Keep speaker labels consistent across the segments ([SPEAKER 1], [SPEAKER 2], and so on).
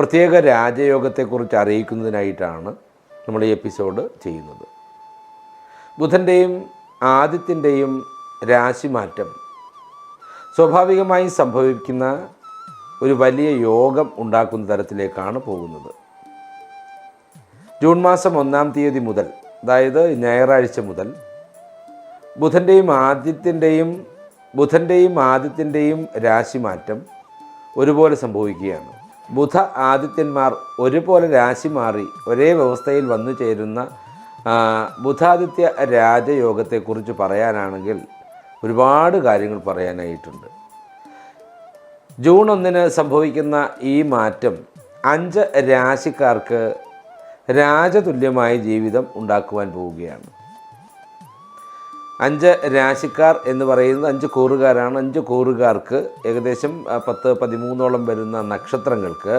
[SPEAKER 1] പ്രത്യേക രാജയോഗത്തെക്കുറിച്ച് അറിയിക്കുന്നതിനായിട്ടാണ് നമ്മൾ ഈ എപ്പിസോഡ് ചെയ്യുന്നത്. ബുധന്റെയും ആദിത്യന്റെയും രാശിമാറ്റം സ്വാഭാവികമായി സംഭവിക്കുന്ന ഒരു വലിയ യോഗം ഉണ്ടാക്കുന്ന തരത്തിലേക്കാണ് പോകുന്നത്. ജൂൺ മാസം ഒന്നാം തീയതി മുതൽ അതായത് ഞായറാഴ്ച മുതൽ ബുധന്റെയും ആദ്യത്തിന്റെയും ബുധന്റെയും ആദ്യത്തിന്റെയും രാശിമാറ്റം ഒരുപോലെ സംഭവിക്കുകയാണ്. ബുധ ആദിത്യന്മാർ ഒരുപോലെ രാശി മാറി ഒരേ വ്യവസ്ഥയിൽ വന്നു ചേരുന്ന ബുധാദിത്യ രാജയോഗത്തെക്കുറിച്ച് പറയാനാണെങ്കിൽ ഒരുപാട് കാര്യങ്ങൾ പറയാനായിട്ടുണ്ട്. ജൂൺ ഒന്നിന് സംഭവിക്കുന്ന ഈ മാറ്റം അഞ്ച് രാശിക്കാർക്ക് രാജതുല്യമായ ജീവിതം ഉണ്ടാക്കുവാൻ പോവുകയാണ്. അഞ്ച് രാശിക്കാർ എന്ന് പറയുന്നത് അഞ്ച് കൂറുകാരാണ്. അഞ്ച് കൂറുകാർക്ക് ഏകദേശം പത്ത് പതിമൂന്നോളം വരുന്ന നക്ഷത്രങ്ങൾക്ക്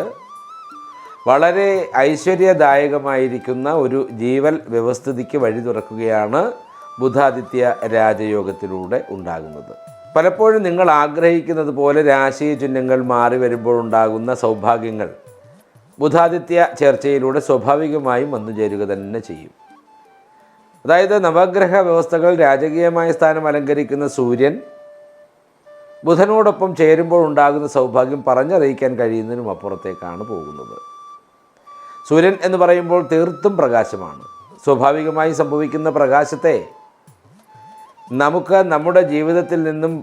[SPEAKER 1] വളരെ ഐശ്വര്യദായകമായിരിക്കുന്ന ഒരു ജീവൽ വ്യവസ്ഥിതിക്ക് വഴി തുറക്കുകയാണ് ബുധാദിത്യ രാജയോഗത്തിലൂടെ ഉണ്ടാകുന്നത്. പലപ്പോഴും നിങ്ങൾ ആഗ്രഹിക്കുന്നത് പോലെ രാശി ചിഹ്നങ്ങൾ മാറി വരുമ്പോൾ ഉണ്ടാകുന്ന സൗഭാഗ്യങ്ങൾ ബുധാദിത്യ ചേർച്ചയിലൂടെ സ്വാഭാവികമായും വന്നു ചേരുക തന്നെ ചെയ്യും. അതായത് നവഗ്രഹ വ്യവസ്ഥകൾ രാജകീയമായ സ്ഥാനം അലങ്കരിക്കുന്ന സൂര്യൻ ബുധനോടൊപ്പം ചേരുമ്പോൾ ഉണ്ടാകുന്ന സൗഭാഗ്യം പറഞ്ഞറിയിക്കാൻ കഴിയുന്നതിനും അപ്പുറത്തേക്കാണ് പോകുന്നത്. സൂര്യൻ എന്ന് പറയുമ്പോൾ തീർത്തും പ്രകാശമാണ്. സ്വാഭാവികമായി സംഭവിക്കുന്ന പ്രകാശത്തെ നമുക്ക് നമ്മുടെ ജീവിതത്തിൽ നിന്നും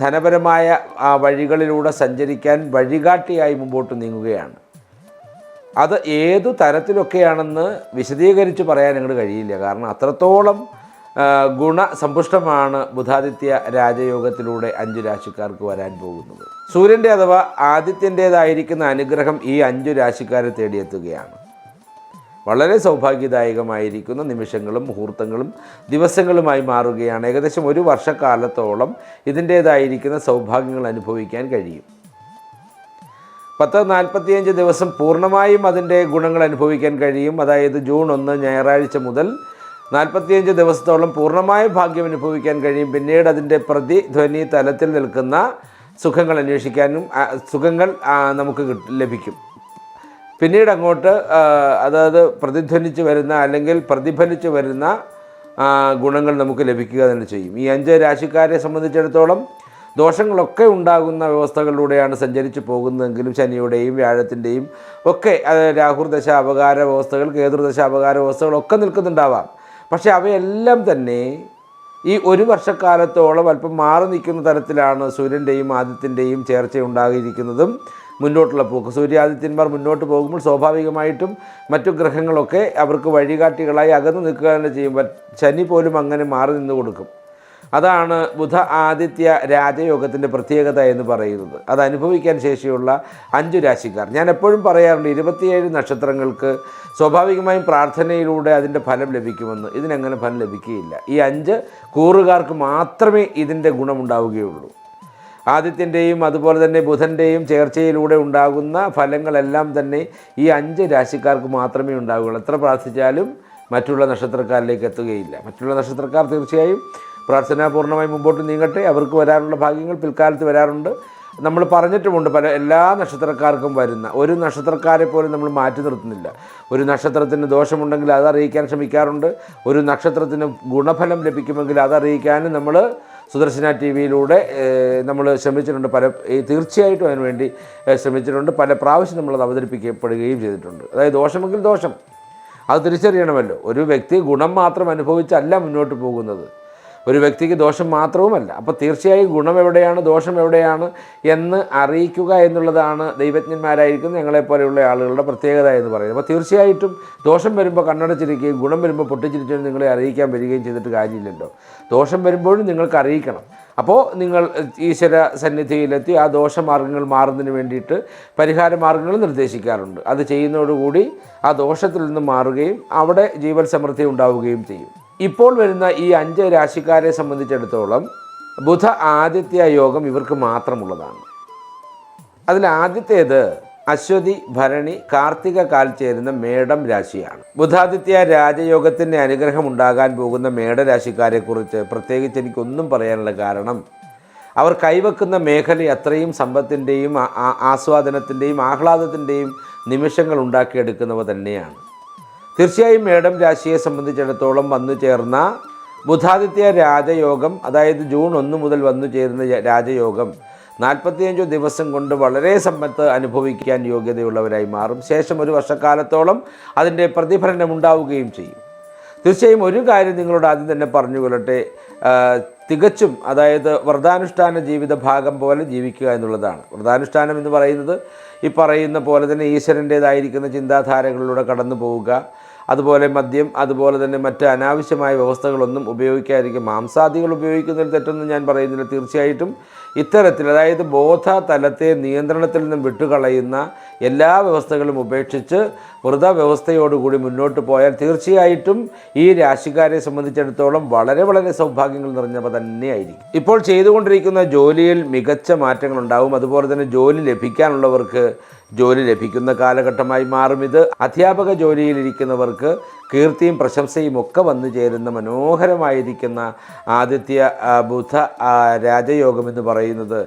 [SPEAKER 1] ധനപരമായ വഴികളിലൂടെ സഞ്ചരിക്കാൻ വഴികാട്ടിയായി മുമ്പോട്ട് നീങ്ങുകയാണ്. അത് ഏതു തരത്തിലൊക്കെയാണെന്ന് വിശദീകരിച്ച് പറയാൻ അങ്ങോട്ട് കഴിയില്ല. കാരണം അത്രത്തോളം ഗുണസമ്പുഷ്ടമാണ് ബുധാദിത്യ രാജയോഗത്തിലൂടെ അഞ്ചു രാശിക്കാർക്ക് വരാൻ പോകുന്നത്. സൂര്യന്റെ അഥവാ ആദിത്യന്റേതായിരിക്കുന്ന അനുഗ്രഹം ഈ അഞ്ചു രാശിക്കാരെ തേടിയെത്തുകയാണ്. വളരെ സൗഭാഗ്യദായകമായിരിക്കുന്ന നിമിഷങ്ങളും മുഹൂർത്തങ്ങളും ദിവസങ്ങളുമായി മാറുകയാണ്. ഏകദേശം ഒരു വർഷക്കാലത്തോളം ഇതിന്റേതായിരിക്കുന്ന സൗഭാഗ്യങ്ങൾ അനുഭവിക്കാൻ കഴിയും. പത്ത് നാൽപ്പത്തിയഞ്ച് ദിവസം പൂർണമായും അതിന്റെ ഗുണങ്ങൾ അനുഭവിക്കാൻ കഴിയും. അതായത് ജൂൺ ഒന്ന് ഞായറാഴ്ച മുതൽ നാൽപ്പത്തിയഞ്ച് ദിവസത്തോളം പൂർണമായ ഭാഗ്യം അനുഭവിക്കാൻ കഴിയും. പിന്നീട് അതിന്റെ പ്രതിധ്വനി തലത്തിൽ നിൽക്കുന്ന സുഖങ്ങൾ അന്വേഷിക്കാനും സുഖങ്ങൾ നമുക്ക് ലഭിക്കും. പിന്നീട് അങ്ങോട്ട് അതായത് പ്രതിധ്വനിച്ച് വരുന്ന അല്ലെങ്കിൽ പ്രതിഫലിച്ച് വരുന്ന ഗുണങ്ങൾ നമുക്ക് ലഭിക്കുക തന്നെ ചെയ്യും. ഈ അഞ്ച് രാശിക്കാരെ സംബന്ധിച്ചിടത്തോളം ദോഷങ്ങളൊക്കെ ഉണ്ടാകുന്ന വ്യവസ്ഥകളിലൂടെയാണ് സഞ്ചരിച്ചു പോകുന്നതെങ്കിലും ശനിയുടെയും വ്യാഴത്തിന്റെയും ഒക്കെ രാഹുർദശ അപകാര വ്യവസ്ഥകൾ കേതുർദശ അപകാര വ്യവസ്ഥകളൊക്കെ നിൽക്കുന്നുണ്ടാവാം. പക്ഷേ അവയെല്ലാം തന്നെ ഈ ഒരു വർഷക്കാലത്തോളം അല്പം മാറി നിൽക്കുന്ന തരത്തിലാണ് സൂര്യന്റെയും ആദിത്യന്റെയും ചേർച്ച ഉണ്ടാകിയിരിക്കുന്നതും മുന്നോട്ടുള്ള പോക്ക്. സൂര്യാദിത്യന്മാർ മുന്നോട്ട് പോകുമ്പോൾ സ്വാഭാവികമായിട്ടും മറ്റു ഗ്രഹങ്ങളൊക്കെ അവർക്ക് വഴികാട്ടികളായി അകന്നു നിൽക്കുക തന്നെ ചെയ്യും. ശനി പോലും അങ്ങനെ മാറി നിന്ന് കൊടുക്കും. അതാണ് ബുധ ആദിത്യ രാജയോഗത്തിന്റെ പ്രത്യേകത എന്ന് പറയുന്നത്. അത് അനുഭവിക്കാൻ ശേഷിയുള്ള അഞ്ചു രാശിക്കാർ. ഞാൻ എപ്പോഴും പറയാറുണ്ട് ഇരുപത്തിയേഴ് നക്ഷത്രങ്ങൾക്ക് സ്വാഭാവികമായും പ്രാർത്ഥനയിലൂടെ അതിന്റെ ഫലം ലഭിക്കുമെന്ന്. ഇതിനങ്ങനെ ഫലം ലഭിക്കുകയില്ല. ഈ അഞ്ച് കൂറുകാർക്ക് മാത്രമേ ഇതിന്റെ ഗുണമുണ്ടാവുകയുള്ളൂ. ആദിത്യന്റെയും അതുപോലെ തന്നെ ബുധന്റെയും ചേർച്ചയിലൂടെ ഉണ്ടാകുന്ന ഫലങ്ങളെല്ലാം തന്നെ ഈ അഞ്ച് രാശിക്കാർക്ക് മാത്രമേ ഉണ്ടാവുകയുള്ളൂ. എത്ര പ്രാർത്ഥിച്ചാലും മറ്റുള്ള നക്ഷത്രക്കാരിലേക്ക് എത്തുകയില്ല. മറ്റുള്ള നക്ഷത്രക്കാർ തീർച്ചയായും പ്രാർത്ഥനാപൂർണമായി മുമ്പോട്ട് നീങ്ങട്ടെ. അവർക്ക് വരാനുള്ള ഭാഗ്യങ്ങൾ പിൽക്കാലത്ത് വരാറുണ്ട്. നമ്മൾ പറഞ്ഞിട്ടുമുണ്ട് പല എല്ലാ നക്ഷത്രക്കാർക്കും വരുന്ന. ഒരു നക്ഷത്രക്കാരെ പോലും നമ്മൾ മാറ്റി നിർത്തുന്നില്ല. ഒരു നക്ഷത്രത്തിന് ദോഷമുണ്ടെങ്കിൽ അത് അറിയിക്കാൻ ശ്രമിക്കാറുണ്ട്. ഒരു നക്ഷത്രത്തിന് ഗുണഫലം ലഭിക്കുമെങ്കിൽ അത് നമ്മൾ സുദർശന ടി വിയിലൂടെ നമ്മൾ ശ്രമിച്ചിട്ടുണ്ട്. പല ഈ തീർച്ചയായിട്ടും അതിനുവേണ്ടി വേണ്ടി ശ്രമിച്ചിട്ടുണ്ട്. പല പ്രാവശ്യം നമ്മളത് അവതരിപ്പിക്കപ്പെടുകയും ചെയ്തിട്ടുണ്ട്. അതായത് ദോഷമെങ്കിൽ ദോഷം. അത് തിരിച്ചറിയണമല്ലോ. ഒരു വ്യക്തി ഗുണം മാത്രം അനുഭവിച്ചല്ല മുന്നോട്ട് പോകുന്നത്. ഒരു വ്യക്തിക്ക് ദോഷം മാത്രവുമല്ല. അപ്പോൾ തീർച്ചയായും ഗുണം എവിടെയാണ് ദോഷം എവിടെയാണ് എന്ന് അറിയിക്കുക എന്നുള്ളതാണ് ദൈവജ്ഞന്മാരായിരിക്കും ഞങ്ങളെപ്പോലെയുള്ള ആളുകളുടെ പ്രത്യേകത എന്ന് പറയുന്നത്. അപ്പോൾ തീർച്ചയായിട്ടും ദോഷം വരുമ്പോൾ കണ്ണടച്ചിരിക്കുകയും ഗുണം വരുമ്പോൾ പൊട്ടിച്ചിരിക്കുകയും നിങ്ങളെ അറിയിക്കാൻ വരികയും ചെയ്തിട്ട് കാര്യമില്ലല്ലോ. ദോഷം വരുമ്പോഴും നിങ്ങൾക്ക് അറിയിക്കണം. അപ്പോൾ നിങ്ങൾ ഈശ്വര സന്നിധിയിലെത്തി ആ ദോഷമാർഗങ്ങൾ മാറുന്നതിന് വേണ്ടിയിട്ട് പരിഹാര മാർഗങ്ങൾ നിർദ്ദേശിക്കാറുണ്ട്. അത് ചെയ്യുന്നതോടുകൂടി ആ ദോഷത്തിൽ നിന്ന് മാറുകയും അവിടെ ജീവൻ സമൃദ്ധി ഉണ്ടാവുകയും ചെയ്യും. ഇപ്പോൾ വരുന്ന ഈ അഞ്ച് രാശിക്കാരെ സംബന്ധിച്ചിടത്തോളം ബുധ ആദിത്യ യോഗം ഇവർക്ക് മാത്രമുള്ളതാണ്. അതിൽ ആദ്യത്തേത് അശ്വതി ഭരണി കാർത്തിക കാൽ ചേരുന്ന മേടം രാശിയാണ്. ബുധാദിത്യ രാജയോഗത്തിന്റെ അനുഗ്രഹം ഉണ്ടാകാൻ പോകുന്ന മേടരാശിക്കാരെക്കുറിച്ച് പ്രത്യേകിച്ച് എനിക്കൊന്നും പറയാനുള്ള കാരണം അവർ കൈവെക്കുന്ന മേഖല അത്രയും സമ്പത്തിന്റെയും ആസ്വാദനത്തിന്റെയും ആഹ്ലാദത്തിന്റെയും നിമിഷങ്ങൾ ഉണ്ടാക്കിയെടുക്കുന്നവ തന്നെയാണ്. തീർച്ചയായും മേഡം രാശിയെ സംബന്ധിച്ചിടത്തോളം വന്നു ചേർന്ന ബുധാദിത്യ രാജയോഗം അതായത് ജൂൺ ഒന്ന് മുതൽ വന്നു ചേരുന്ന രാജയോഗം. നാൽപ്പത്തിയഞ്ചു ദിവസം കൊണ്ട് വളരെ സമ്പത്ത് അനുഭവിക്കാൻ യോഗ്യതയുള്ളവരായി മാറും. ശേഷം ഒരു വർഷക്കാലത്തോളം അതിന്റെ പ്രതിഫലനം ഉണ്ടാവുകയും ചെയ്യും. തീർച്ചയായും ഒരു കാര്യം നിങ്ങളോട് ആദ്യം തന്നെ പറഞ്ഞു കൊള്ളട്ടെ. തികച്ചും അതായത് വ്രതാനുഷ്ഠാന ജീവിത ഭാഗം പോലെ ജീവിക്കുക എന്നുള്ളതാണ്. വ്രതാനുഷ്ഠാനം എന്ന് പറയുന്നത് ഈ പറയുന്ന പോലെ തന്നെ ഈശ്വരന്റേതായിരിക്കുന്ന ചിന്താധാരകളിലൂടെ കടന്നു പോവുക അതുപോലെ മദ്യം അതുപോലെ തന്നെ മറ്റ് അനാവശ്യമായ വ്യവസ്ഥകളൊന്നും ഉപയോഗിക്കാതിരിക്കും. മാംസാദികൾ ഉപയോഗിക്കുന്നതിൽ തെറ്റൊന്നും ഞാൻ പറയുന്നില്ല. തീർച്ചയായിട്ടും ഇത്തരത്തിൽ അതായത് ബോധ തലത്തെ നിയന്ത്രണത്തിൽ നിന്നും വിട്ടുകളയുന്ന എല്ലാ വ്യവസ്ഥകളും ഉപേക്ഷിച്ച് വ്രതവ്യവസ്ഥയോടുകൂടി മുന്നോട്ട് പോയാൽ തീർച്ചയായിട്ടും ഈ രാശിക്കാരെ സംബന്ധിച്ചിടത്തോളം വളരെ വളരെ സൗഭാഗ്യങ്ങൾ നിറഞ്ഞവ തന്നെയായിരിക്കും. ഇപ്പോൾ ചെയ്തുകൊണ്ടിരിക്കുന്ന ജോലിയിൽ മികച്ച മാറ്റങ്ങൾ ഉണ്ടാവും അതുപോലെ തന്നെ ജോലി ലഭിക്കാനുള്ളവർക്ക് ജോലി ലഭിക്കുന്ന കാലഘട്ടമായി മാറും. ഇത് അധ്യാപക ജോലിയിലിരിക്കുന്നവർക്ക് കീർത്തിയും പ്രശംസയും ഒക്കെ വന്നു ചേരുന്ന മനോഹരമായിരിക്കുന്ന ആദിത്യ ബുധ രാജയോഗം എന്ന് പറയുന്നത്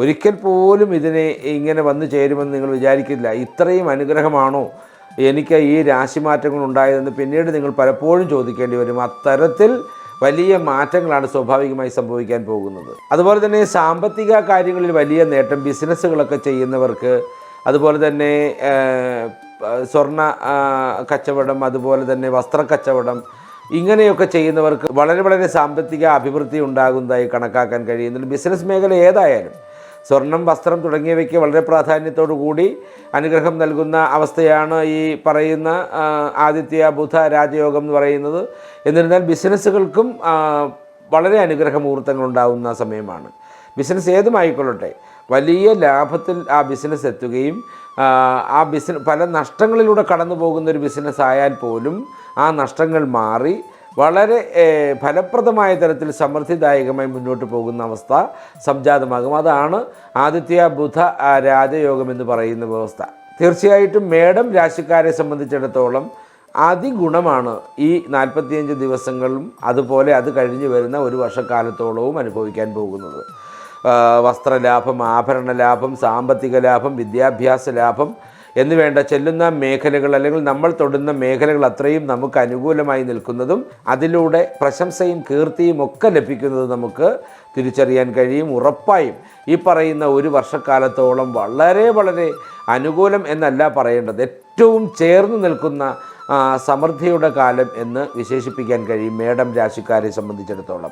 [SPEAKER 1] ഒരിക്കൽ പോലും ഇതിനെ ഇങ്ങനെ വന്നു ചേരുമെന്ന് നിങ്ങൾ വിചാരിക്കില്ല. ഇത്രയും അനുഗ്രഹമാണോ എനിക്ക് ഈ രാശിമാറ്റങ്ങൾ ഉണ്ടായതെന്ന് പിന്നീട് നിങ്ങൾ പലപ്പോഴും ചോദിക്കേണ്ടി വരും. അത്തരത്തിൽ വലിയ മാറ്റങ്ങളാണ് സ്വാഭാവികമായി സംഭവിക്കാൻ പോകുന്നത്. അതുപോലെ തന്നെ സാമ്പത്തിക കാര്യങ്ങളിൽ വലിയ നേട്ടം ബിസിനസ്സുകളൊക്കെ ചെയ്യുന്നവർക്ക് അതുപോലെ തന്നെ സ്വർണ കച്ചവടം അതുപോലെ തന്നെ വസ്ത്ര കച്ചവടം ഇങ്ങനെയൊക്കെ ചെയ്യുന്നവർക്ക് വളരെ വളരെ സാമ്പത്തിക അഭിവൃദ്ധി ഉണ്ടാകുന്നതായി കണക്കാക്കാൻ കഴിയുന്നുണ്ട്. ബിസിനസ് മേഖല ഏതായാലും സ്വർണം വസ്ത്രം തുടങ്ങിയവയ്ക്ക് വളരെ പ്രാധാന്യത്തോടു കൂടി അനുഗ്രഹം നൽകുന്ന അവസ്ഥയാണ് ഈ പറയുന്ന ആദിത്യ ബുധ രാജയോഗം എന്ന് പറയുന്നത്. എന്നിരുന്നാൽ ബിസിനസ്സുകൾക്കും വളരെ അനുഗ്രഹ മുഹൂർത്തങ്ങൾ ഉണ്ടാകുന്ന സമയമാണ്. ബിസിനസ് ഏതുമായിക്കൊള്ളട്ടെ? വലിയ ലാഭത്തിൽ ആ ബിസിനസ് എത്തുകയും ആ, ബിസിനസ് പല നഷ്ടങ്ങളിലൂടെ കടന്നു പോകുന്ന ഒരു ബിസിനസ് ആയാൽ പോലും ആ നഷ്ടങ്ങൾ മാറി വളരെ ഫലപ്രദമായ തരത്തിൽ സമൃദ്ധിദായകമായി മുന്നോട്ട് പോകുന്ന അവസ്ഥ സംജാതമാകും. അതാണ് ആദിത്യ ബുധ രാജയോഗം എന്ന് പറയുന്ന വ്യവസ്ഥ. തീർച്ചയായിട്ടും മേഡം രാശിക്കാരെ സംബന്ധിച്ചിടത്തോളം അതിഗുണമാണ് ഈ നാൽപ്പത്തിയഞ്ച് ദിവസങ്ങളും അതുപോലെ അത് കഴിഞ്ഞ് വരുന്ന ഒരു വർഷക്കാലത്തോളവും അനുഭവിക്കാൻ പോകുന്നത്. വസ്ത്രലാഭം ആഭരണ ലാഭം സാമ്പത്തിക ലാഭം വിദ്യാഭ്യാസ ലാഭം എന്ന് വേണ്ട ചെല്ലുന്ന മേഖലകൾ അല്ലെങ്കിൽ നമ്മൾ തൊടുന്ന മേഖലകൾ അത്രയും നമുക്ക് അനുകൂലമായി നിൽക്കുന്നതും അതിലൂടെ പ്രശംസയും കീർത്തിയും ഒക്കെ ലഭിക്കുന്നത് നമുക്ക് തിരിച്ചറിയാൻ കഴിയും ഉറപ്പായും. ഈ പറയുന്ന ഒരു വർഷക്കാലത്തോളം വളരെ വളരെ അനുകൂലം എന്നല്ല പറയേണ്ടത്. ഏറ്റവും ചേർന്ന് നിൽക്കുന്ന സമൃദ്ധിയുടെ കാലം എന്ന് വിശേഷിപ്പിക്കാൻ കഴിയും മേഡം രാശിക്കാരെ സംബന്ധിച്ചിടത്തോളം.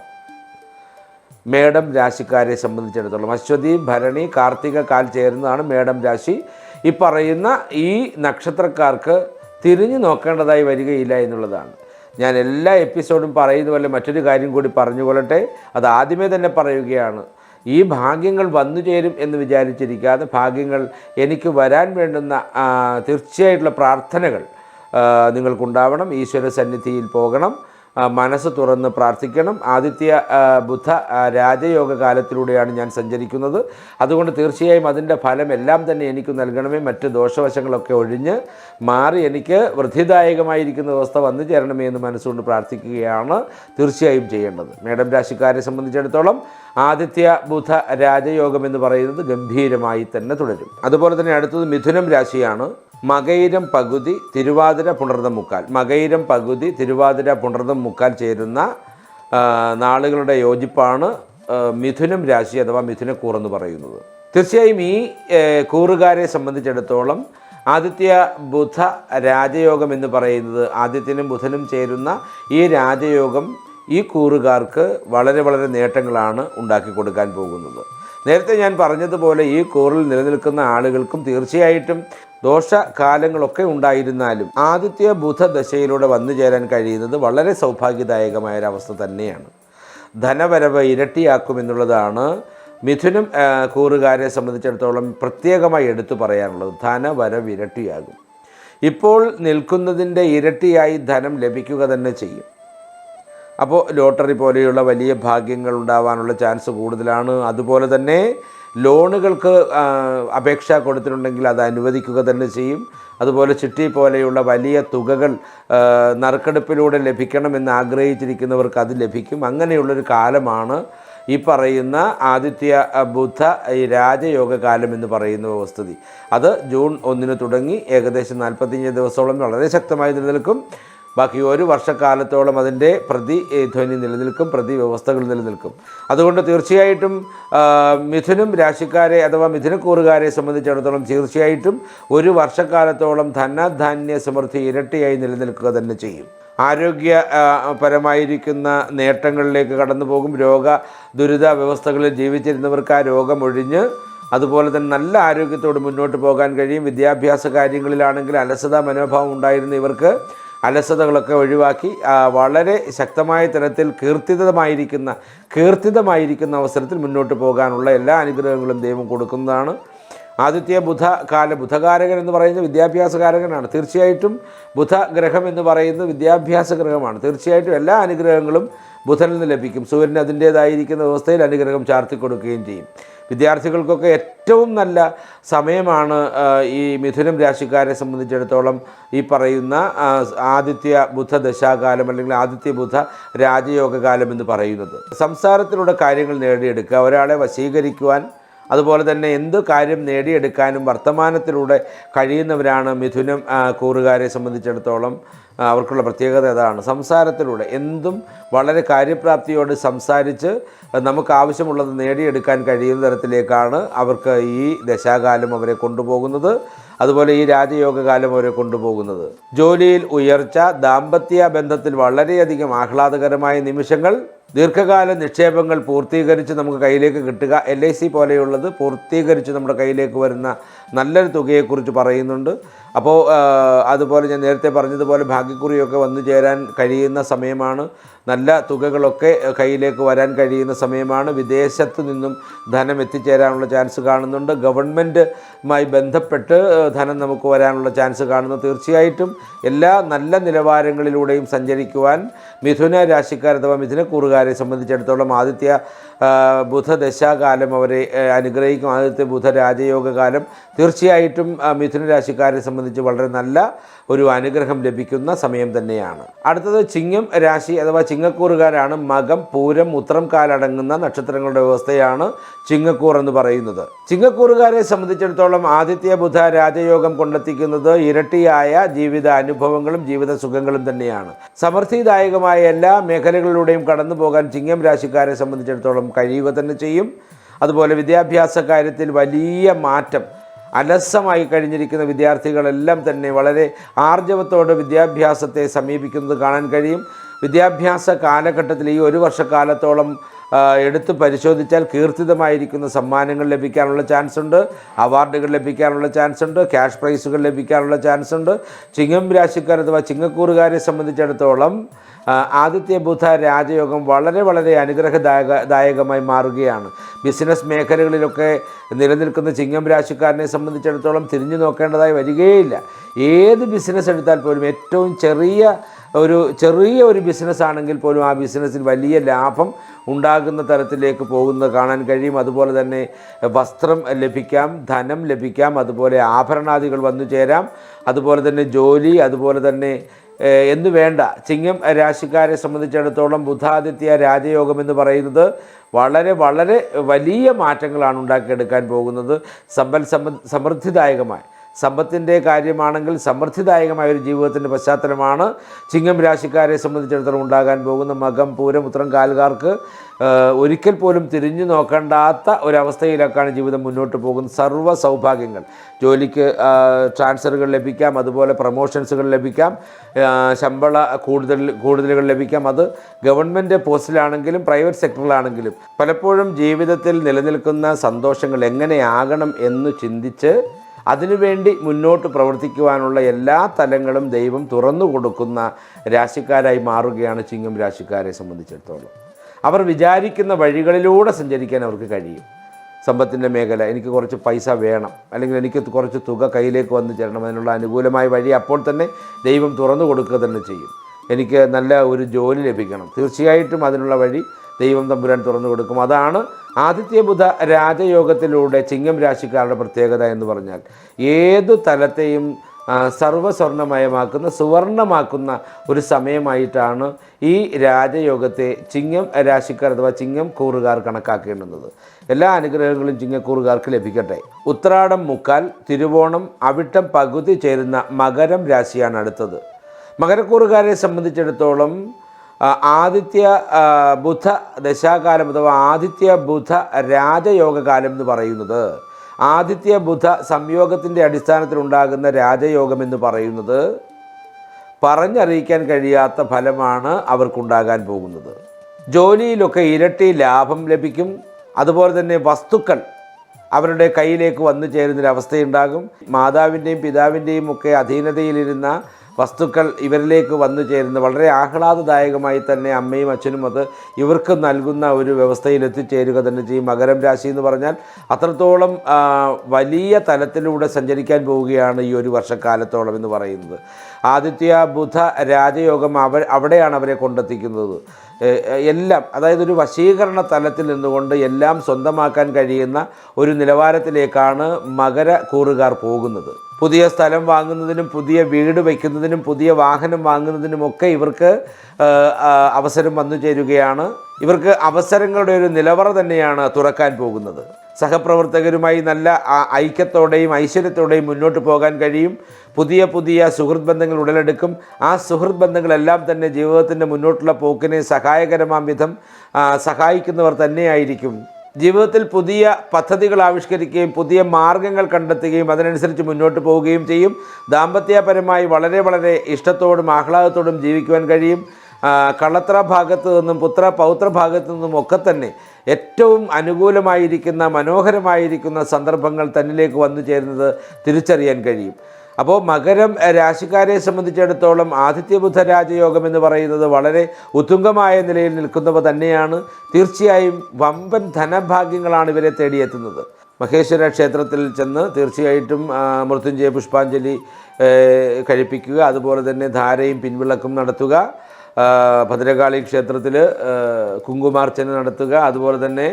[SPEAKER 1] മേഡം രാശിക്കാരെ സംബന്ധിച്ചിടത്തോളം. അശ്വതി ഭരണി കാർത്തിക കാൽ ചേരുന്നതാണ് മേഡം രാശി. ഈ പറയുന്ന ഈ നക്ഷത്രക്കാർക്ക് തിരിഞ്ഞു നോക്കേണ്ടതായി വരികയില്ല എന്നുള്ളതാണ്. ഞാൻ എല്ലാ എപ്പിസോഡും പറയുന്ന പോലെ മറ്റൊരു കാര്യം കൂടി പറഞ്ഞുകൊള്ളട്ടെ. അത് ആദ്യമേ തന്നെ പറയുകയാണ്. ഈ ഭാഗ്യങ്ങൾ വന്നു ചേരും എന്ന് വിചാരിച്ചിരിക്കാതെ ഭാഗ്യങ്ങൾ എനിക്ക് വരാൻ വേണ്ടുന്ന തീർച്ചയായിട്ടുള്ള പ്രാർത്ഥനകൾ നിങ്ങൾക്കുണ്ടാവണം. ഈശ്വര സന്നിധിയിൽ പോകണം. മനസ്സ് തുറന്ന് പ്രാർത്ഥിക്കണം. ആദിത്യ ബുദ്ധ രാജയോഗ കാലത്തിലൂടെയാണ് ഞാൻ സഞ്ചരിക്കുന്നത്. അതുകൊണ്ട് തീർച്ചയായും അതിന്റെ ഫലം എല്ലാം തന്നെ എനിക്ക് നൽകണമേ. മറ്റ് ദോഷവശങ്ങളൊക്കെ ഒഴിഞ്ഞ് മാറി എനിക്ക് വൃദ്ധിദായകമായിരിക്കുന്ന അവസ്ഥ വന്നു ചേരണമേ എന്ന് മനസ്സുകൊണ്ട് പ്രാർത്ഥിക്കുകയാണ് തീർച്ചയായും ചെയ്യേണ്ടത്. മേഡം രാശിക്കാരെ സംബന്ധിച്ചിടത്തോളം ആദിത്യ ബുധ രാജയോഗം എന്ന് പറയുന്നത് ഗംഭീരമായി തന്നെ തുടരും. അതുപോലെ തന്നെ അടുത്തത് മിഥുനം രാശിയാണ്. മകയിരം പകുതി തിരുവാതിര പുണർദം മുക്കാൽ. മകയിരം പകുതി തിരുവാതിര പുണർദം മുക്കാൽ ചേരുന്ന നാളുകളുടെ യോജിപ്പാണ് മിഥുനം രാശി അഥവാ മിഥുനക്കൂർ എന്ന് പറയുന്നത്. തീർച്ചയായും ഈ കൂറുകാരെ സംബന്ധിച്ചിടത്തോളം ആദിത്യ ബുധ രാജയോഗം എന്ന് പറയുന്നത് ആദിത്യനും ബുധനും ചേരുന്ന ഈ രാജയോഗം ഈ കൂറുകാർക്ക് വളരെ വളരെ നേട്ടങ്ങളാണ് ഉണ്ടാക്കി കൊടുക്കാൻ പോകുന്നത്. നേരത്തെ ഞാൻ പറഞ്ഞതുപോലെ ഈ കൂറിൽ നിലനിൽക്കുന്ന ആളുകൾക്കും തീർച്ചയായിട്ടും ദോഷകാലങ്ങളൊക്കെ ഉണ്ടായിരുന്നാലും ആദിത്യ ബുധ ദശയിലൂടെ വന്നു ചേരാൻ കഴിയുന്നത് വളരെ സൗഭാഗ്യദായകമായ ഒരവസ്ഥ തന്നെയാണ്. ധനവരവ് ഇരട്ടിയാക്കുമെന്നുള്ളതാണ് മിഥുനം കൂറുകാരെ സംബന്ധിച്ചിടത്തോളം പ്രത്യേകമായി എടുത്തു പറയാനുള്ളത്. ധനവരവ് ഇരട്ടിയാകും. ഇപ്പോൾ നിൽക്കുന്നതിന്റെ ഇരട്ടിയായി ധനം ലഭിക്കുക തന്നെ ചെയ്യും. അപ്പോൾ ലോട്ടറി പോലെയുള്ള വലിയ ഭാഗ്യങ്ങൾ ഉണ്ടാവാനുള്ള ചാൻസ് കൂടുതലാണ്. അതുപോലെ തന്നെ ലോണുകൾക്ക് അപേക്ഷ കൊടുത്തിട്ടുണ്ടെങ്കിൽ അത് അനുവദിക്കുക തന്നെ ചെയ്യും. അതുപോലെ ചിട്ടി പോലെയുള്ള വലിയ തുകകൾ നറുക്കെടുപ്പിലൂടെ ലഭിക്കണമെന്ന് ആഗ്രഹിച്ചിരിക്കുന്നവർക്ക് അത് ലഭിക്കും. അങ്ങനെയുള്ളൊരു കാലമാണ് ഈ പറയുന്ന ആദിത്യ ബുദ്ധ ഈ രാജയോഗ കാലം എന്ന് പറയുന്ന വസ്തുതി. അത് ജൂൺ ഒന്നിന് തുടങ്ങി ഏകദേശം നാൽപ്പത്തിയഞ്ച് ദിവസത്തോളം വളരെ ശക്തമായി നിലനിൽക്കും. ബാക്കി ഒരു വർഷക്കാലത്തോളം അതിന്റെ പ്രതി ഏ, ധ്വനി നിലനിൽക്കും പ്രതി വ്യവസ്ഥകൾ നിലനിൽക്കും. അതുകൊണ്ട് തീർച്ചയായിട്ടും മിഥുനും രാശിക്കാരെ അഥവാ മിഥുനക്കൂറുകാരെ സംബന്ധിച്ചിടത്തോളം തീർച്ചയായിട്ടും ഒരു വർഷക്കാലത്തോളം ധനധാന്യ സമൃദ്ധി ഇരട്ടിയായി നിലനിൽക്കുക തന്നെ ചെയ്യും. ആരോഗ്യപരമായിരിക്കുന്ന നേട്ടങ്ങളിലേക്ക് കടന്നു പോകും. രോഗ ദുരിത വ്യവസ്ഥകളിൽ ജീവിച്ചിരുന്നവർക്ക് ആ രോഗമൊഴിഞ്ഞ് അതുപോലെ തന്നെ നല്ല ആരോഗ്യത്തോട് മുന്നോട്ട് പോകാൻ കഴിയും. വിദ്യാഭ്യാസ കാര്യങ്ങളിലാണെങ്കിൽ അലസത മനോഭാവം ഉണ്ടായിരുന്ന ഇവർക്ക് അലസതകളൊക്കെ ഒഴിവാക്കി വളരെ ശക്തമായ തരത്തിൽ കീർത്തിതമായിരിക്കുന്ന കീർത്തിതമായിരിക്കുന്ന അവസരത്തിൽ മുന്നോട്ട് പോകാനുള്ള എല്ലാ അനുഗ്രഹങ്ങളും ദൈവം കൊടുക്കുന്നതാണ്. ആദിത്യ ബുധ കാല ബുധകാരകൻ എന്ന് പറയുന്നത് വിദ്യാഭ്യാസകാരകനാണ്. തീർച്ചയായിട്ടും ബുധഗ്രഹം എന്ന് പറയുന്നത് വിദ്യാഭ്യാസ ഗ്രഹമാണ് തീർച്ചയായിട്ടും എല്ലാ അനുഗ്രഹങ്ങളും ബുധനിൽ നിന്ന് ലഭിക്കും. സൂര്യൻ അതിന്റേതായിരിക്കുന്ന വ്യവസ്ഥയിൽ അനുഗ്രഹം ചാർത്തി കൊടുക്കുകയും ചെയ്യും. വിദ്യാർത്ഥികൾക്കൊക്കെ ഏറ്റവും നല്ല സമയമാണ് ഈ മിഥുനം രാശിക്കാരെ സംബന്ധിച്ചിടത്തോളം ഈ പറയുന്ന ആദിത്യ ബുദ്ധ ദശാകാലം അല്ലെങ്കിൽ ആദിത്യ ബുദ്ധ രാജയോഗകാലം എന്ന് പറയുന്നത്. സംസാരത്തിലൂടെ കാര്യങ്ങൾ നേടിയെടുക്കുക ഒരാളെ വശീകരിക്കുവാൻ അതുപോലെ തന്നെ എന്ത് കാര്യം നേടിയെടുക്കാനും വർത്തമാനത്തിലൂടെ കഴിയുന്നവരാണ് മിഥുനം കൂറുകാരെ സംബന്ധിച്ചിടത്തോളം അവർക്കുള്ള പ്രത്യേകത അതാണ്. സംസാരത്തിലൂടെ എന്തും വളരെ കാര്യപ്രാപ്തിയോട് സംസാരിച്ച് നമുക്ക് ആവശ്യമുള്ളത് നേടിയെടുക്കാൻ കഴിയുന്ന തരത്തിലേക്കാണ് അവർക്ക് ഈ ദശാകാലം അവരെ കൊണ്ടുപോകുന്നത്. അതുപോലെ ഈ രാജയോഗകാലം അവരെ കൊണ്ടുപോകുന്നത്. ജോലിയിൽ ഉയർച്ച ദാമ്പത്യ ബന്ധത്തിൽ വളരെയധികം ആഹ്ലാദകരമായ നിമിഷങ്ങൾ ദീർഘകാല നിക്ഷേപങ്ങൾ പൂർത്തീകരിച്ച് നമുക്ക് കയ്യിലേക്ക് കിട്ടുക. എൽ ഐ സി പോലെയുള്ളത് പൂർത്തീകരിച്ച് നമ്മുടെ കയ്യിലേക്ക് വരുന്ന നല്ലൊരു തുകയെക്കുറിച്ച് പറയുന്നുണ്ട്. അപ്പോൾ അതുപോലെ ഞാൻ നേരത്തെ പറഞ്ഞതുപോലെ ഭാഗ്യക്കുറിയൊക്കെ വന്നു ചേരാൻ കഴിയുന്ന സമയമാണ്. നല്ല തുകകളൊക്കെ കയ്യിലേക്ക് വരാൻ കഴിയുന്ന സമയമാണ്. വിദേശത്ത് നിന്നും ധനം എത്തിച്ചേരാനുള്ള ചാൻസ് കാണുന്നുണ്ട്. ഗവൺമെന്റുമായി ബന്ധപ്പെട്ട് ധനം നമുക്ക് വരാനുള്ള ചാൻസ് കാണുന്നു. തീർച്ചയായിട്ടും എല്ലാ നല്ല നിലവാരങ്ങളിലൂടെയും സഞ്ചരിക്കുവാൻ മിഥുന രാശിക്കാർ അഥവാ മിഥുനക്കൂറുകാരെ സംബന്ധിച്ചിടത്തോളം ആദിത്യ ബുധദശാകാലം അവരെ അനുഗ്രഹിക്കും. ആദ്യത്തെ ബുധ രാജയോഗ കാലം തീർച്ചയായിട്ടും മിഥുന രാശിക്കാരെ സംബന്ധിച്ച് വളരെ നല്ല ഒരു അനുഗ്രഹം ലഭിക്കുന്ന സമയം തന്നെയാണ്. അടുത്തത് ചിങ്ങം രാശി അഥവാ ചിങ്ങക്കൂറുകാരാണ് മകം പൂരം ഉത്രം കാലടങ്ങുന്ന നക്ഷത്രങ്ങളുടെ വ്യവസ്ഥയാണ് ചിങ്ങക്കൂർ എന്ന് പറയുന്നത്. ചിങ്ങക്കൂറുകാരെ സംബന്ധിച്ചിടത്തോളം ആദിത്യ ബുധ രാജയോഗം കൊണ്ടെത്തിക്കുന്നത് ഇരട്ടിയായ ജീവിത അനുഭവങ്ങളും ജീവിത സുഖങ്ങളും തന്നെയാണ്. സമൃദ്ധിദായകമായ എല്ലാ മേഖലകളിലൂടെയും കടന്നു പോകാൻ ചിങ്ങം രാശിക്കാരെ സംബന്ധിച്ചിടത്തോളം കഴിയുക തന്നെ ചെയ്യും. അതുപോലെ വിദ്യാഭ്യാസ കാര്യത്തിൽ വലിയ മാറ്റം അലസമായി കഴിഞ്ഞിരിക്കുന്ന വിദ്യാർത്ഥികളെല്ലാം തന്നെ വളരെ ആർജവത്തോടെ വിദ്യാഭ്യാസത്തെ സമീപിക്കുന്നത് കാണാൻ കഴിയും. വിദ്യാഭ്യാസ കാലഘട്ടത്തിൽ ഈ ഒരു വർഷക്കാലത്തോളം എടുത്ത് പരിശോധിച്ചാൽ കീർത്തിതമായിരിക്കുന്ന സമ്മാനങ്ങൾ ലഭിക്കാനുള്ള ചാൻസ് ഉണ്ട് അവാർഡുകൾ ലഭിക്കാനുള്ള ചാൻസ് ഉണ്ട് ക്യാഷ് പ്രൈസുകൾ ലഭിക്കാനുള്ള ചാൻസ് ഉണ്ട് ചിങ്ങം രാശിക്കാർ അഥവാ ചിങ്ങക്കൂറുകാരെ സംബന്ധിച്ചിടത്തോളം ആദിത്യ ബുധ രാജയോഗം വളരെ വളരെ അനുഗ്രഹദായക ദായകമായി മാറുകയാണ്. ബിസിനസ് മേഖലകളിലൊക്കെ നിലനിൽക്കുന്ന ചിങ്ങം രാശിക്കാരനെ സംബന്ധിച്ചിടത്തോളം തിരിഞ്ഞു നോക്കേണ്ടതായി വരികയില്ല. ഏത് ബിസിനസ് എടുത്താൽ പോലും ഏറ്റവും ചെറിയ ഒരു ചെറിയ ഒരു ബിസിനസ് ആണെങ്കിൽ പോലും ആ ബിസിനസ്സിൽ വലിയ ലാഭം ഉണ്ടാകുന്ന തരത്തിലേക്ക് പോകുന്നത് കാണാൻ കഴിയും. അതുപോലെ തന്നെ വസ്ത്രം ലഭിക്കാം ധനം ലഭിക്കാം അതുപോലെ ആഭരണാദികൾ വന്നു ചേരാം. അതുപോലെ തന്നെ ജോലി അതുപോലെ തന്നെ എന്ന് വേണ്ട. ചിങ്ങം രാശിക്കാരെ സംബന്ധിച്ചിടത്തോളം ബുധാദിത്യ രാജയോഗം എന്ന് പറയുന്നത് വളരെ വളരെ വലിയ മാറ്റങ്ങളാണ് ഉണ്ടാക്കിയെടുക്കാൻ പോകുന്നത്. സമ്പൽ സമ സമൃദ്ധിദായകമായ. സമ്പത്തിന്റെ കാര്യമാണെങ്കിൽ സമൃദ്ധിദായകമായ ഒരു ജീവിതത്തിന്റെ പശ്ചാത്തലമാണ്. ചിങ്ങം രാശിക്കാരെ സംബന്ധിച്ചിടത്തോളം ഉണ്ടാകാൻ പോകുന്ന മകം പൂരം ഉത്രം കാലുകാർക്ക് ഒരിക്കൽ പോലും തിരിഞ്ഞു നോക്കേണ്ടാത്ത ഒരവസ്ഥയിലേക്കാണ് ജീവിതം മുന്നോട്ട് പോകുന്നത്. സർവ സൗഭാഗ്യങ്ങൾ. ജോലിക്ക് ട്രാൻസ്ഫറുകൾ ലഭിക്കാം അതുപോലെ പ്രൊമോഷൻസുകൾ ലഭിക്കാം ശമ്പള കൂടുതൽ കൂടുതലുകൾ ലഭിക്കാം. അത് ഗവൺമെന്റ് പോസ്റ്റിലാണെങ്കിലും പ്രൈവറ്റ് സെക്ടറിലാണെങ്കിലും പലപ്പോഴും ജീവിതത്തിൽ നിലനിൽക്കുന്ന സന്തോഷങ്ങൾ എങ്ങനെയാകണം എന്ന് ചിന്തിച്ച് അതിനുവേണ്ടി മുന്നോട്ട് പ്രവർത്തിക്കുവാനുള്ള എല്ലാ തലങ്ങളും ദൈവം തുറന്നു കൊടുക്കുന്ന രാശിക്കാരായി മാറുകയാണ് ചിങ്ങം രാശിക്കാരെ സംബന്ധിച്ചിടത്തോളം. അവർ വിചാരിക്കുന്ന വഴികളിലൂടെ സഞ്ചരിക്കാൻ അവർക്ക് കഴിയും. സമ്പത്തിന്റെ മേഖല എനിക്ക് കുറച്ച് പൈസ വേണം അല്ലെങ്കിൽ എനിക്ക് കുറച്ച് തുക കയ്യിലേക്ക് വന്ന് ചേരണം അതിനുള്ള അനുകൂലമായ വഴി അപ്പോൾ തന്നെ ദൈവം തുറന്നു കൊടുക്കുക തന്നെ ചെയ്യും. എനിക്ക് നല്ല ഒരു ജോലി ലഭിക്കണം. തീർച്ചയായിട്ടും അതിനുള്ള വഴി ദൈവം തമ്പുരാൻ തുറന്നു കൊടുക്കും. അതാണ് ആദിത്യബുധ രാജയോഗത്തിലൂടെ ചിങ്ങം രാശിക്കാരുടെ പ്രത്യേകത എന്ന് പറഞ്ഞാൽ ഏതു തലത്തെയും സർവസ്വർണമയമാക്കുന്ന സുവർണമാക്കുന്ന ഒരു സമയമായിട്ടാണ് ഈ രാജയോഗത്തെ ചിങ്ങം രാശിക്കാർ അഥവാ ചിങ്ങം കൂറുകാർ കണക്കാക്കേണ്ടുന്നത്. എല്ലാ അനുഗ്രഹങ്ങളും ചിങ്ങക്കൂറുകാർക്ക് ലഭിക്കട്ടെ. ഉത്രാടം മുക്കാൽ തിരുവോണം അവിട്ടം പകുതി ചേരുന്ന മകരം രാശിയാണ് അടുത്തത്. മകരക്കൂറുകാരെ സംബന്ധിച്ചിടത്തോളം ആദിത്യ ബുധ ദശാകാലം അഥവാ ആദിത്യ ബുധ രാജയോഗകാലം എന്ന് പറയുന്നത്. ആദിത്യ ബുധ സംയോഗത്തിന്റെ അടിസ്ഥാനത്തിലുണ്ടാകുന്ന രാജയോഗം എന്ന് പറയുന്നത് പറഞ്ഞറിയിക്കാൻ കഴിയാത്ത ഫലമാണ് അവർക്കുണ്ടാകാൻ പോകുന്നത്. ജോലിയിലൊക്കെ ഇരട്ടി ലാഭം ലഭിക്കും. അതുപോലെ തന്നെ വസ്തുക്കൾ അവരുടെ കയ്യിലേക്ക് വന്നു ചേരുന്നൊരവസ്ഥയുണ്ടാകും. മാതാവിന്റെയും പിതാവിന്റെയും ഒക്കെ അധീനതയിലിരുന്ന വസ്തുക്കൾ ഇവരിലേക്ക് വന്നു ചേരുന്നത് വളരെ ആഹ്ലാദദായകമായി തന്നെ അമ്മയും അച്ഛനും അത് ഇവർക്ക് നൽകുന്ന ഒരു വ്യവസ്ഥയിൽ എത്തിച്ചേരുക തന്നെ ചെയ്യും. മകരം രാശി എന്ന് പറഞ്ഞാൽ അത്രത്തോളം വലിയ തലത്തിലൂടെ സഞ്ചരിക്കാൻ പോവുകയാണ് ഈ ഒരു വർഷക്കാലത്തോളം എന്ന് പറയുന്നത്. ആദിത്യ ബുധ രാജയോഗം അവ അവിടെയാണ് അവരെ കൊണ്ടെത്തിക്കുന്നത്. എല്ലാം അതായത് ഒരു വശീകരണ തലത്തിൽ നിന്നുകൊണ്ട് എല്ലാം സ്വന്തമാക്കാൻ കഴിയുന്ന ഒരു നിലവാരത്തിലേക്കാണ് മകര കൂറുകാർ പോകുന്നത്. പുതിയ സ്ഥലം വാങ്ങുന്നതിനും പുതിയ വീട് വയ്ക്കുന്നതിനും പുതിയ വാഹനം വാങ്ങുന്നതിനുമൊക്കെ ഇവർക്ക് അവസരം വന്നു ചേരുകയാണ്. ഇവർക്ക് അവസരങ്ങളുടെ ഒരു നിലവറ തന്നെയാണ് തുറക്കാൻ പോകുന്നത്. സഹപ്രവർത്തകരുമായി നല്ല ഐക്യത്തോടെയും ഐശ്വര്യത്തോടെയും മുന്നോട്ട് പോകാൻ കഴിയും. പുതിയ പുതിയ സുഹൃത്ത് ബന്ധങ്ങൾ ഉടലെടുക്കും. ആ സുഹൃത്ത് ബന്ധങ്ങളെല്ലാം തന്നെ ജീവിതത്തിന്റെ മുന്നോട്ടുള്ള പോക്കിനെ സഹായകരമാം വിധം സഹായിക്കുന്നവർ തന്നെയായിരിക്കും. ജീവിതത്തിൽ പുതിയ പദ്ധതികൾ ആവിഷ്കരിക്കുകയും പുതിയ മാർഗങ്ങൾ കണ്ടെത്തുകയും അതിനനുസരിച്ച് മുന്നോട്ട് പോവുകയും ചെയ്യും. ദാമ്പത്യപരമായി വളരെ വളരെ ഇഷ്ടത്തോടും ആഹ്ലാദത്തോടും ജീവിക്കുവാൻ കഴിയും. കള്ളത്ര ഭാഗത്തു നിന്നും പുത്ര പൗത്ര ഭാഗത്തു നിന്നും ഒക്കെ തന്നെ ഏറ്റവും അനുകൂലമായിരിക്കുന്ന മനോഹരമായിരിക്കുന്ന സന്ദർഭങ്ങൾ തന്നിലേക്ക് വന്നു ചേരുന്നത് തിരിച്ചറിയാൻ കഴിയും. അപ്പോൾ മകരം രാശിക്കാരെ സംബന്ധിച്ചിടത്തോളം ആദിത്യബുദ്ധ രാജയോഗം എന്ന് പറയുന്നത് വളരെ ഉത്തുംഗമായ നിലയിൽ നിൽക്കുന്നവ തന്നെയാണ്. തീർച്ചയായും വമ്പൻ ധനഭാഗ്യങ്ങളാണ് ഇവരെ തേടിയെത്തുന്നത്. മഹേശ്വര ക്ഷേത്രത്തിൽ ചെന്ന് തീർച്ചയായിട്ടും മൃത്യുഞ്ജയ പുഷ്പാഞ്ജലി കഴിപ്പിക്കുക അതുപോലെ തന്നെ ധാരയും പിൻവിളക്കും നടത്തുക. ഭദ്രകാളി ക്ഷേത്രത്തിൽ കുങ്കുമാർച്ചന നടത്തുക. അതുപോലെ തന്നെ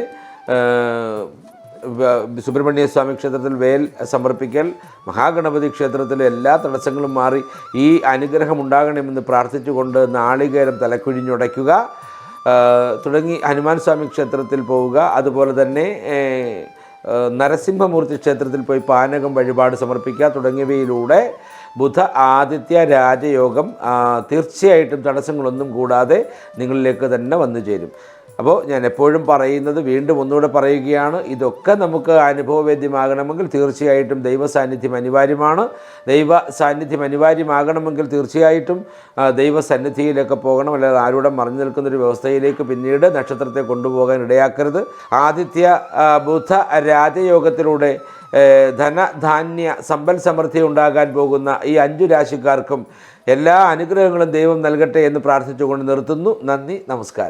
[SPEAKER 1] സുബ്രഹ്മണ്യ സ്വാമി ക്ഷേത്രത്തിൽ വേൽ സമർപ്പിക്കൽ മഹാഗണപതി ക്ഷേത്രത്തിൽ എല്ലാ തടസ്സങ്ങളും മാറി ഈ അനുഗ്രഹം ഉണ്ടാകണമെന്ന് പ്രാർത്ഥിച്ചുകൊണ്ട് നാളികേരം തലക്കുഴിഞ്ഞുടയ്ക്കുക. തുടങ്ങി ഹനുമാൻ സ്വാമി ക്ഷേത്രത്തിൽ പോവുക. അതുപോലെ തന്നെ നരസിംഹമൂർത്തി ക്ഷേത്രത്തിൽ പോയി പാനകം വഴിപാട് സമർപ്പിക്കുക തുടങ്ങിയവയിലൂടെ ബുധ ആദിത്യ രാജയോഗം തീർച്ചയായിട്ടും തടസ്സങ്ങളൊന്നും കൂടാതെ നിങ്ങളിലേക്ക് തന്നെ വന്നു ചേരും. അപ്പോൾ ഞാൻ എപ്പോഴും പറയുന്നത് വീണ്ടും ഒന്നുകൂടെ പറയുകയാണ് ഇതൊക്കെ നമുക്ക് അനുഭവവേദ്യമാകണമെങ്കിൽ തീർച്ചയായിട്ടും ദൈവ സാന്നിധ്യം അനിവാര്യമാണ്. ദൈവ സാന്നിധ്യം അനിവാര്യമാകണമെങ്കിൽ തീർച്ചയായിട്ടും ദൈവ സന്നിധിയിലൊക്കെ പോകണം. അല്ലാതെ ആരോടും മറിഞ്ഞു നിൽക്കുന്നൊരു വ്യവസ്ഥയിലേക്ക് പിന്നീട് നക്ഷത്രത്തെ കൊണ്ടുപോകാൻ ഇടയാക്കരുത്. ആദിത്യ ബുധ രാജയോഗത്തിലൂടെ ധനധാന്യ സമ്പൽ സമൃദ്ധി ഉണ്ടാകാൻ പോകുന്ന ഈ അഞ്ചു രാശിക്കാർക്കും എല്ലാ അനുഗ്രഹങ്ങളും ദൈവം നൽകട്ടെ എന്ന് പ്രാർത്ഥിച്ചുകൊണ്ട് നിർത്തുന്നു. നന്ദി നമസ്കാരം.